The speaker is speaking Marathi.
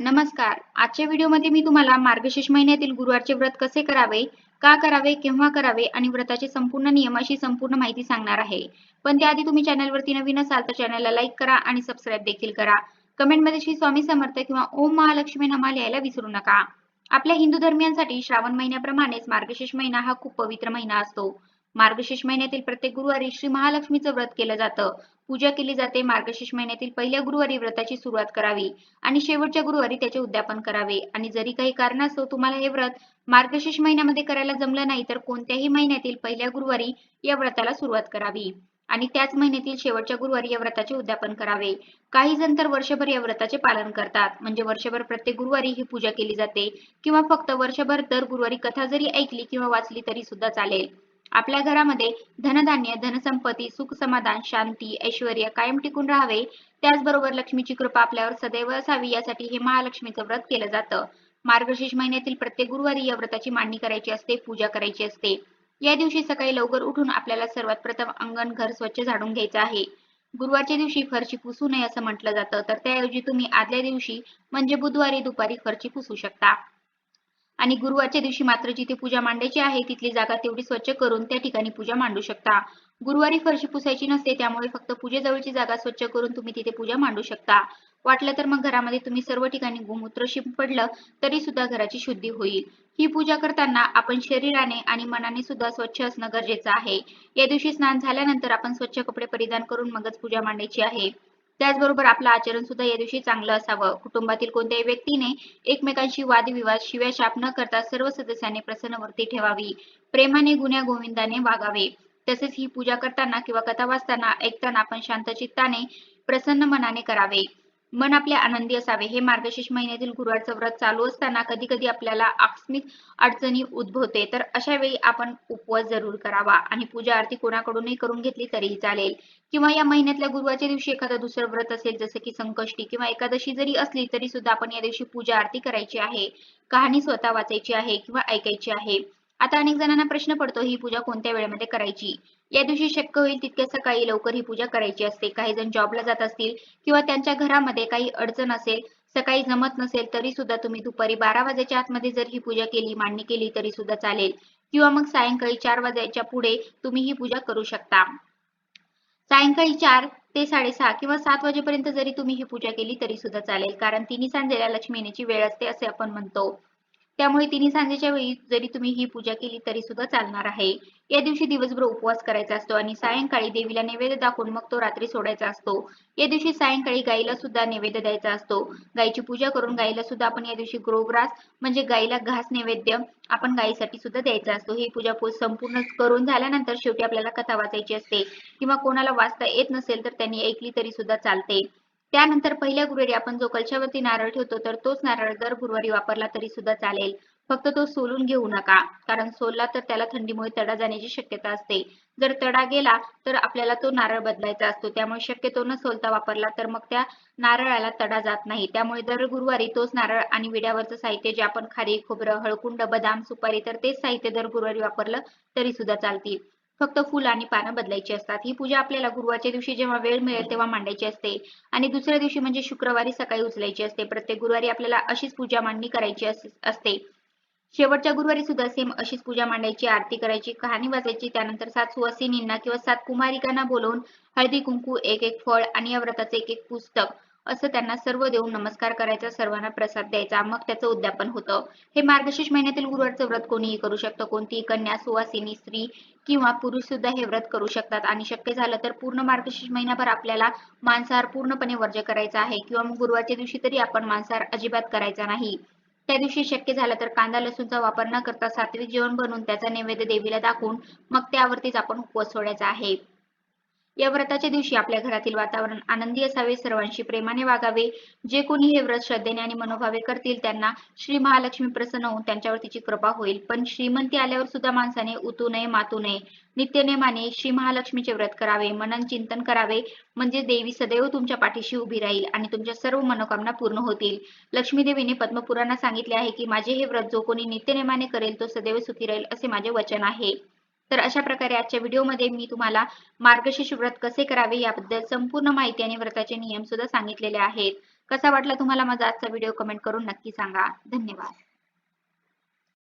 नमस्कार. आजच्या व्हिडिओमध्ये मी तुम्हाला मार्गशीर्ष महिन्यातील गुरुवारचे व्रत कसे करावे का करावे केव्हा करावे आणि व्रताचे संपूर्ण नियम अशी संपूर्ण माहिती सांगणार आहे. पण त्याआधी तुम्ही चॅनलवरती नवीन असाल तर चॅनलला लाईक करा आणि सबस्क्राईब देखील करा. कमेंटमध्ये श्री स्वामी समर्थ किंवा ओम महालक्ष्मी नमा लिहायला विसरू नका. आपल्या हिंदू धर्मियांसाठी श्रावण महिन्याप्रमाणेच मार्गशीर्ष महिना हा खूप पवित्र महिना असतो. मार्गशीर्ष महिन्यातील प्रत्येक गुरुवारी श्री महालक्ष्मीचं व्रत केलं जातं. पूजा केली जाते. मार्गशीर्ष महिन्यातील पहिल्या गुरुवारी व्रताची सुरुवात करावी आणि शेवटच्या गुरुवारी त्याचे उद्यापन करावे. आणि जरी काही कारणास्तव तुम्हाला हे व्रत मार्गशीर्ष महिन्यामध्ये करायला जमलं नाही तर कोणत्याही महिन्यातील पहिल्या गुरुवारी या व्रताला सुरुवात करावी. आणि त्याच महिन्यातील शेवटच्या गुरुवारी या व्रताचे उद्यापन करावे. काही जण तर वर्षभर या व्रताचे पालन करतात. म्हणजे वर्षभर प्रत्येक गुरुवारी ही पूजा केली जाते. किंवा फक्त वर्षभर दर गुरुवारी कथा जरी ऐकली किंवा वाचली तरी सुद्धा चालेल. आपल्या घरामध्ये धनधान्य धनसंपत्ती सुख समाधान शांती ऐश्वर कायम टिकून राहावे. त्याचबरोबर लक्ष्मीची कृपा आपल्यावर सदैव असावी यासाठी हे महालक्ष्मीचं व्रत केलं जातं. मार्गशीर्ष महिन्यातील प्रत्येक गुरुवारी या व्रताची मांडणी करायची असते पूजा करायची असते. या दिवशी सकाळी लवकर उठून आपल्याला सर्वात प्रथम अंगण घर स्वच्छ झाडून घ्यायचं आहे. गुरुवारच्या दिवशी फरशी पुसू नये असं म्हटलं जातं तर त्याऐवजी तुम्ही आदल्या दिवशी म्हणजे बुधवारी दुपारी फरशी पुसू शकता. आणि गुरुवारच्या दिवशी मात्र जिथे पूजा मांडायची आहे तिथली जागा तेवढी स्वच्छ करून त्या ठिकाणी पूजा मांडू शकता. गुरुवारी फरशी पुसायची नसते त्यामुळे फक्त पूजेजवळची जागा स्वच्छ करून तुम्ही तिथे पूजा मांडू शकता. वाटलं तर मग घरामध्ये तुम्ही सर्व ठिकाणी गोमूत्र शिंपडलं तरी सुद्धा घराची शुद्धी होईल. ही पूजा करताना आपण शरीराने आणि मनाने सुद्धा स्वच्छ असणं गरजेचं आहे. या दिवशी स्नान झाल्यानंतर आपण स्वच्छ कपडे परिधान करून मगच पूजा मांडायची आहे. त्याचबरोबर आपलं आचरण सुद्धा या दिवशी चांगलं असावं. कुटुंबातील कोणत्याही व्यक्तीने एकमेकांशी वादविवाद शिव्या शाप न करता सर्व सदस्यांनी प्रसन्नवृत्ती ठेवावी. प्रेमाने गुन्ह्या गोविंदाने वागावे. तसेच ही पूजा करताना किंवा कथा वाचताना ऐकताना आपण शांत चित्ताने प्रसन्न मनाने करावे. मन आपले आनंदी असावे. हे मार्गशीर्ष महिन्यातील गुरुवारचं व्रत चालू असताना कधी कधी आपल्याला आकस्मिक अडचणी उद्भवते. तर अशा वेळी आपण उपवास जरूर करावा आणि पूजा आरती कोणाकडूनही करून घेतली तरीही चालेल. किंवा या महिन्यातल्या गुरुवारच्या दिवशी एखादं दुसरं व्रत असेल जसं की संकष्टी किंवा एकादशी जरी असली तरी सुद्धा आपण या दिवशी पूजा आरती करायची आहे. कहाणी स्वतः वाचायची आहे किंवा ऐकायची आहे. आता अनेक जणांना प्रश्न पडतो ही पूजा कोणत्या वेळेमध्ये करायची? या दिवशी शक्य होईल तितक्या सकाळी लवकर ही पूजा करायची असते. काही जण जॉबला जात असतील किंवा त्यांच्या घरामध्ये काही अडचण असेल सकाळी जमत नसेल तरी सुद्धा तुम्ही दुपारी बारा वाजेच्या आतमध्ये जर ही पूजा केली मांडणी केली तरी सुद्धा चालेल. किंवा मग सायंकाळी चार वाजायच्या पुढे तुम्ही ही पूजा करू शकता. सायंकाळी चार ते साडेसहा किंवा सात वाजेपर्यंत जरी तुम्ही ही पूजा केली तरी सुद्धा चालेल. कारण तिन्ही सांजेला लक्ष्मी येण्याची वेळ असते असे आपण म्हणतो. त्यामुळे तिन्ही सांजेच्या वेळी जरी तुम्ही ही पूजा केली तरी सुद्धा चालणार आहे. या दिवशी दिवसभर उपवास करायचा असतो आणि सायंकाळी देवीला नैवेद्य दाखवून मग तो रात्री सोडायचा असतो. या दिवशी सायंकाळी गाईला सुद्धा नैवेद्य द्यायचा असतो. गायीची पूजा करून गाईला सुद्धा आपण या दिवशी ग्रोग्रास म्हणजे गाईला घास नैवेद्य आपण गायीसाठी सुद्धा द्यायचा असतो. ही पूजा संपूर्ण करून झाल्यानंतर शेवटी आपल्याला कथा वाचायची असते. किंवा कोणाला वाचता येत नसेल तर त्यांनी ऐकली तरी सुद्धा चालते. त्यानंतर पहिल्या गुरुवारी आपण जो कलशावरती नारळ ठेवतो तर तोच नारळ दर गुरुवारी वापरला तरी सुद्धा चालेल. फक्त तो सोलून घेऊ नका कारण सोलला तर त्याला थंडीमुळे तडा जाण्याची शक्यता असते. जर तडा गेला तर आपल्याला तो नारळ बदलायचा असतो. त्यामुळे शक्यतो न सोलता वापरला तर मग त्या नारळाला तडा जात नाही. त्यामुळे दर गुरुवारी तोच नारळ आणि विड्यावरचं साहित्य जे आपण खारी खोबरं हळकुंड बदाम सुपारी तर तेच साहित्य दर गुरुवारी वापरलं तरी सुद्धा चालतील. फक्त फुल आणि पानं बदलायची असतात. ही पूजा आपल्याला गुरुवारच्या दिवशी जेव्हा वेळ मिळेल तेव्हा मांडायची असते. आणि दुसऱ्या दिवशी म्हणजे शुक्रवारी सकाळी उचलायची असते. प्रत्येक गुरुवारी आपल्याला अशीच पूजा मांडणी करायची असते. शेवटच्या गुरुवारी सुद्धा सेम अशीच पूजा मांडायची आरती करायची कहाणी वाचायची. त्यानंतर सात सुवासिनींना किंवा सात कुमारिकांना बोलवून हळदी कुंकू एक एक फळ आणि या व्रताचे एक एक पुस्तक असं त्यांना सर्व देऊन नमस्कार करायचा सर्वांना प्रसाद द्यायचा. मग त्याचं उद्यापन होतं. हे मार्गशीर्ष महिन्यातील गुरुवारचं व्रत कोणीही करू शकतं. कोणतीही कन्या सुवासिनी स्त्री किंवा पुरुष सुद्धा हे व्रत करू शकतात. आणि शक्य झालं तर पूर्ण मार्गशीर्ष महिनाभर आपल्याला मांसाहार पूर्णपणे वर्ज करायचा आहे. किंवा मग गुरुवारच्या दिवशी तरी आपण मांसाहार अजिबात करायचा नाही. त्या दिवशी शक्य झालं तर कांदा लसूणचा वापर न करता सात्विक जेवण बनवून त्याचा नैवेद्य देवीला दाखवून मग त्यावरतीच आपण उपवास सोडायचा आहे. या व्रताच्या दिवशी आपल्या घरातील वातावरण आनंदी असावे सर्वांशी प्रेमाने वागावे. जे कोणी हे व्रत श्रद्धेने आणि मनोभावे करतील त्यांना श्री महालक्ष्मी प्रसन्न होऊन त्यांच्यावर तिची कृपा होईल. पण श्रीमंती आल्यावर सुद्धा माणसाने उतू नये मातू नये. नित्यनेमाने श्री महालक्ष्मीचे व्रत करावे मनन चिंतन करावे. म्हणजे देवी सदैव तुमच्या पाठीशी उभी राहील आणि तुमच्या सर्व मनोकामना पूर्ण होतील. लक्ष्मी देवीने पद्मपुराणात सांगितले आहे की माझे हे व्रत जो कोणी नित्यनेमाने करेल तो सदैव सुखी राहील असे माझे वचन आहे. तर अशा प्रकारे आजच्या व्हिडिओमध्ये मी तुम्हाला मार्गशीर्ष व्रत कसे करावे याबद्दल संपूर्ण माहिती आणि व्रताचे नियम सुद्धा सांगितलेले आहेत. कसा वाटला तुम्हाला माझा आजचा व्हिडिओ? कमेंट करून नक्की सांगा. धन्यवाद.